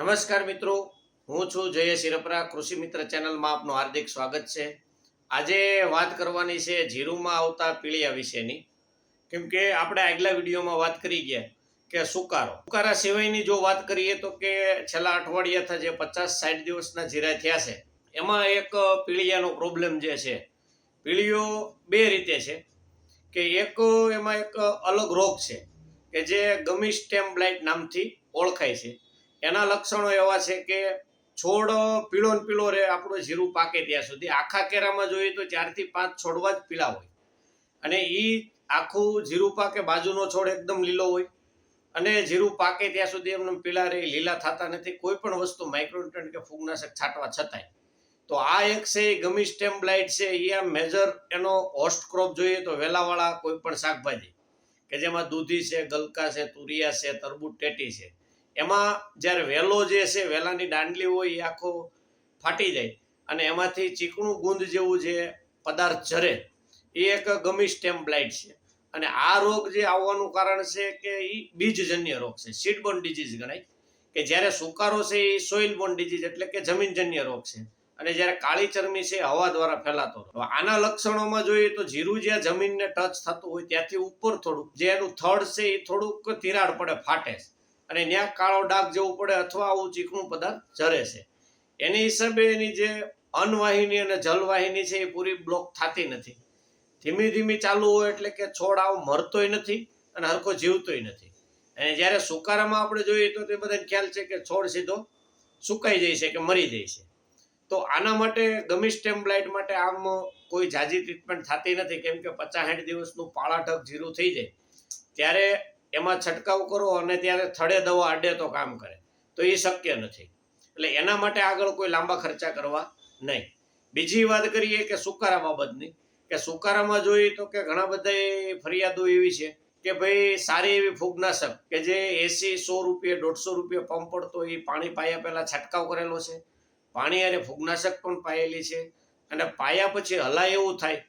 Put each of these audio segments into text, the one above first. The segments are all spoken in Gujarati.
નમસ્કાર મિત્રો, હું છું જય શિરપરા કૃષિ મિત્ર ચેનલમાં આપનું હાર્દિક સ્વાગત છે. આજે વાત કરવાની છે જીરુમાં આવતા પીળિયા વિશેની. કેમ કે આપણે આગલા વિડીયોમાં વાત કરી ગયા કે સુકારો. સુકારા સિવાયની જો વાત કરીએ તો કે છેલ્લા અઠવાડિયાથી જે પચાસ સાઠ દિવસના જીરા થયા છે, એમાં એક પીળિયાનો પ્રોબ્લેમ જે છે પીળીઓ બે રીતે છે. કે એક એમાં એક અલગ રોગ છે કે જે ગમી સ્ટેમ બ્લાઇટ નામથી ઓળખાય છે. એના લક્ષણો એવા છે કે છોડ પીળો ને પીળો રહે, આપણું જીરું પાકે ત્યાં સુધી. આખા કેરામાં જોઈએ તો ચારથી પાંચ છોડવા જ પીળા હોય. અને એ આખું જીરું પાકે, બાજુનો છોડ એકદમ લીલો હોય. અને જીરું પાકે ત્યાં સુધી એમને પીળા રહે, લીલા થતા નથી. કોઈ પણ વસ્તુ માઇક્રોન્યુટ્રન્ટ કે ફૂગનાશક છાંટવા છતાંય. તો આ એક છે એ ગમી સ્ટેમ બ્લાઇટ છે. એ આ મેજર એનો હોસ્ટ ક્રોપ જોઈએ તો વેલાવાળા કોઈ પણ શાકભાજી, કે જેમાં દૂધી છે, ગલકા છે, તુરિયા છે, તરબૂચ, ટેટી છે. એમાં જ્યારે વેલો જે છે, વેલાની દાંડલી હોય એ આખો ફાટી જાય અને એમાંથી ચીકણું ગુંદ જેવું જે પદાર્થ ઝરે, એ એક ગમી સ્ટેમ બ્લાઇટ છે. અને આ રોગ જે આવવાનું કારણ છે કે એ બીજજન્ય રોગ છે. સીડબોન ડિઝીઝ ગણાય. કે જ્યારે સુકારો છે એ સોઇલ બોર્ન ડિઝીઝ એટલે કે જમીનજન્ય રોગ છે. અને જ્યારે કાળી ચરમી છે હવા દ્વારા ફેલાતો. આના લક્ષણોમાં જોઈએ તો જીરું જ્યાં જમીનને ટચ થતું હોય ત્યાંથી ઉપર થોડુંક, જે એનું થડ છે એ થોડુંક તિરાડ પડે, ફાટે છે. અને ત્યાં કાળો ડાઘ જેવું પડે અથવા આવું ચીકણું પદાર્થ ઝરે છે. એની હિસાબે એની જે અનવાહિની અને જલવાહિની છે એ પૂરી બ્લોક થતી નથી. ધીમી ધીમી ચાલુ હોય એટલે કે છોડ આવ મરતોય નથી અને હરખો જીવતોય નથી. અને જ્યારે સુકારામાં આપણે જોઈએ તો તે બધાને ખ્યાલ છે કે છોડ સીધો સુકાઈ જાય છે કે મરી જાય છે. તો આના માટે ગમી સ્ટેમ બ્લાઇટ માટે આમ કોઈ જાજી ટ્રીટમેન્ટ થતી નથી. કેમ કે પચાસ સાઠ દિવસનું પાળાઠક જીરું થઈ જાય. ત્યારે એમાં છંટકાવ કરો અને ત્યારે થડે દવા અડે તો કામ કરે. તો એ શક્ય નથી. એટલે એના માટે આગળ કોઈ લાંબા ખર્ચા કરવા નહીં. બીજી વાત કરીએ કે સુકારા બાબતની. કે સુકારામાં જોઈએ તો કે ઘણા બધા ફરિયાદો એવી છે કે ભાઈ સારી એવી ફૂગનાશક કે જે એસી સો રૂપિયા, દોઢસો રૂપિયા પંપ પડતો એ પાણી પાયા પહેલાં છંટકાવ કરેલો છે. પાણી અને ફૂગનાશક પણ પાયેલી છે અને પાયા પછી હલાય એવું થાય.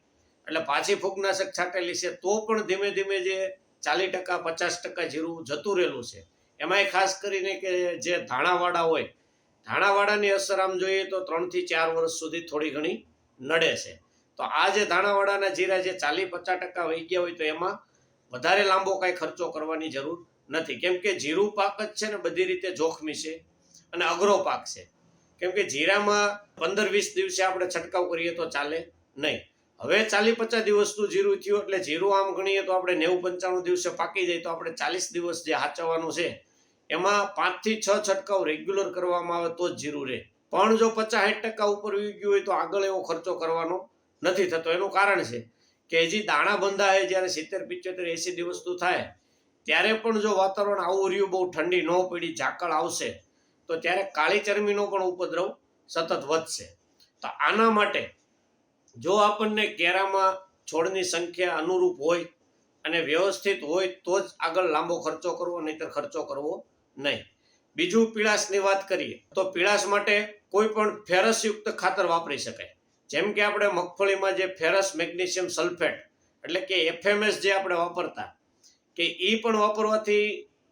એટલે પાછી ફૂગનાશક છાંટેલી છે તો પણ ધીમે ધીમે જે ચાલીસ ટકા, પચાસ ટકા જીરું જતું રહેલું છે. એમાંય ખાસ કરીને કે જે ધાણાવાળા હોય ધાણાવાળાની અસર આમ જોઈએ તો ત્રણથી ચાર વર્ષ સુધી થોડી ઘણી નડે છે. તો આ જે ધાણાવાળાના જીરા જે ચાલીસ પચાસ ટકા વહી ગયા હોય તો એમાં વધારે લાંબો કાંઈ ખર્ચો કરવાની જરૂર નથી. કેમ કે જીરું પાક જ છે ને બધી રીતે જોખમી છે અને અઘરો પાક છે. કેમ કે જીરામાં પંદર વીસ દિવસે આપણે છંટકાવ કરીએ તો ચાલે નહીં. હવે ચાલીસ પચાસ દિવસનું જીરું થયું એટલે જીરું આમ ગણીએ તો આપણે નેવું પંચાણું દિવસે પાકી જાય તો આપણે ચાલીસ દિવસ જે હાચવવાનું છે, એમાં પાંચથી છ છંટકાવ રેગ્યુલર કરવામાં આવે તો જ જીરું રહે. પણ જો પચાસ સાઠ ટકા ઉપર વી ગયું હોય તો આગળ એવો ખર્ચો કરવાનો નથી થતો. એનું કારણ છે કે હજી દાણા બંધાય જ્યારે સિત્તેર પિત્યોતેર એંસી દિવસનું થાય, ત્યારે પણ જો વાતાવરણ આવું રહ્યું, બહુ ઠંડી ન પડી, ઝાકળ આવશે, તો ત્યારે કાળી ચરમીનો પણ ઉપદ્રવ સતત વધશે. તો આના માટે જો આપણને કેરામાં છોડની સંખ્યા અનુરૂપ હોય અને વ્યવસ્થિત હોય તો જ આગળ લાંબો ખર્ચો કરવો, નહીતર ખર્ચો કરવો નહીં. બીજું પીળાશની વાત કરીએ, તો પીળાશ માટે કોઈ પણ ફેરસયુક્ત ખાતર વાપરી શકાય. જેમ કે આપણે મગફળીમાં જે ફેરસ મેગ્નેશિયમ સલ્ફેટ, એટલે કે એફએમએસ જે આપણે વાપરતા, કે એ પણ વાપરવાથી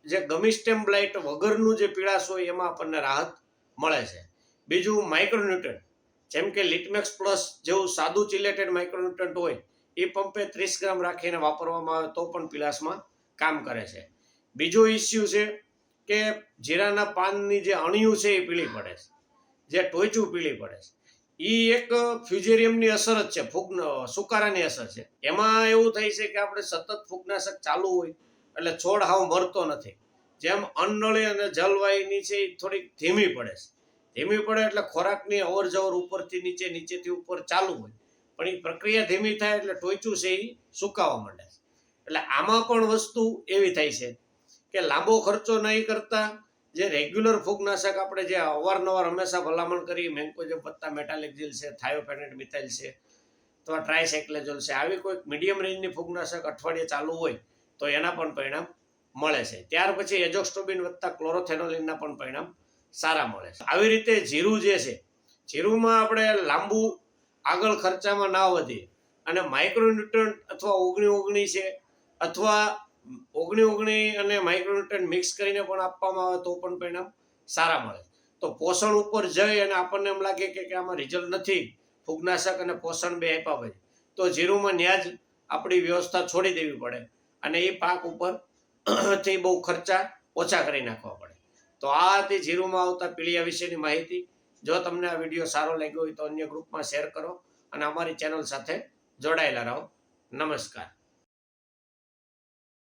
જે ગમિસ્ટેમ બ્લાઇટ વગરનું જે પીળાશ હોય એમાં આપણને રાહત મળે છે. બીજું માઇક્રોન્યુટ્રન્ટ જેમ કે લિટમેક્સ પ્લસ જેવું સાદું ચિલેટેડ માઇક્રોન્યુટ્રન્ટ હોય, એ પંપે ત્રીસ ગ્રામ રાખીને વાપરવામાં આવે તો પણ પીલાસમાં કામ કરે છે. બીજો ઇસ્યુ છે કે જીરાના પાનની જે અણિયું છે એ પીળી પડે છે, જે ટોયચું પીળી પડે છે. એ એક ફ્યુજેરિયમની અસર જ છે, ફૂગ, સુકારાની અસર છે. એમાં એવું થાય છે કે આપણે સતત ફૂગનાશક ચાલુ હોય, એટલે છોડ હાવ મરતો નથી. જેમ અન્નળી અને જલવાયુની છે એ થોડીક ધીમી પડે છે. ધીમી પડે એટલે ખોરાકની અવર જવર ઉપરથી નીચે, નીચેથી ઉપર ચાલુ હોય. પણ એ પ્રક્રિયા ધીમી થાય એટલે ટોયચું છે એ સુકાવા માંડે છે. એટલે આમાં પણ વસ્તુ એવી થાય છે કે લાંબો ખર્ચો નહીં કરતા. જે રેગ્યુલર ફૂગનાશક આપણે જે અવારનવાર હંમેશા ભલામણ કરી મેન્કોજેબ પત્તા મેટાલિકઝિલ છે થાયોપેનેટ મિથાઇલ છે અથવા ટ્રાયસાઇક્લેઝોલ છે. આવી કોઈક મીડિયમ રેન્જની ફૂગનાશક અઠવાડિયે ચાલુ હોય તો એના પણ પરિણામ મળે છે. ત્યાર પછી એજોક્સ્ટોબિન વત્તા ક્લોરોથેનોલિનના પણ પરિણામ સારા મળે છે. આવી રીતે જીરું જે છે, જીરુંમાં આપણે લાંબુ આગળ ખર્ચામાં ના વધીએ. અને માઇક્રોન્યુટ્રન અથવા ઓગણી ઓગણી છે, અથવા ઓગણી ઓગણી અને માઇક્રોન્યુટ્રન મિક્સ કરીને પણ આપવામાં આવે તો પણ પરિણામ સારા મળે તો પોષણ ઉપર જઈ અને આપણને એમ લાગે કે આમાં રિઝલ્ટ નથી, ફૂગનાશક અને પોષણ બે આપ્યા પછી. તો જીરુંમાં ન્યાજ આપણી વ્યવસ્થા છોડી દેવી પડે અને એ પાક ઉપરથી બહુ ખર્ચા ઓછા કરી નાખવા પડે. તો આ હતી જીરુમાં આવતા પીળિયા વિશેની માહિતી. જો તમને આ વીડિયો સારો લાગ્યો હોય તો અન્ય ગ્રુપમાં શેર કરો અને અમારી ચેનલ સાથે જોડાયેલા રહો. નમસ્કાર.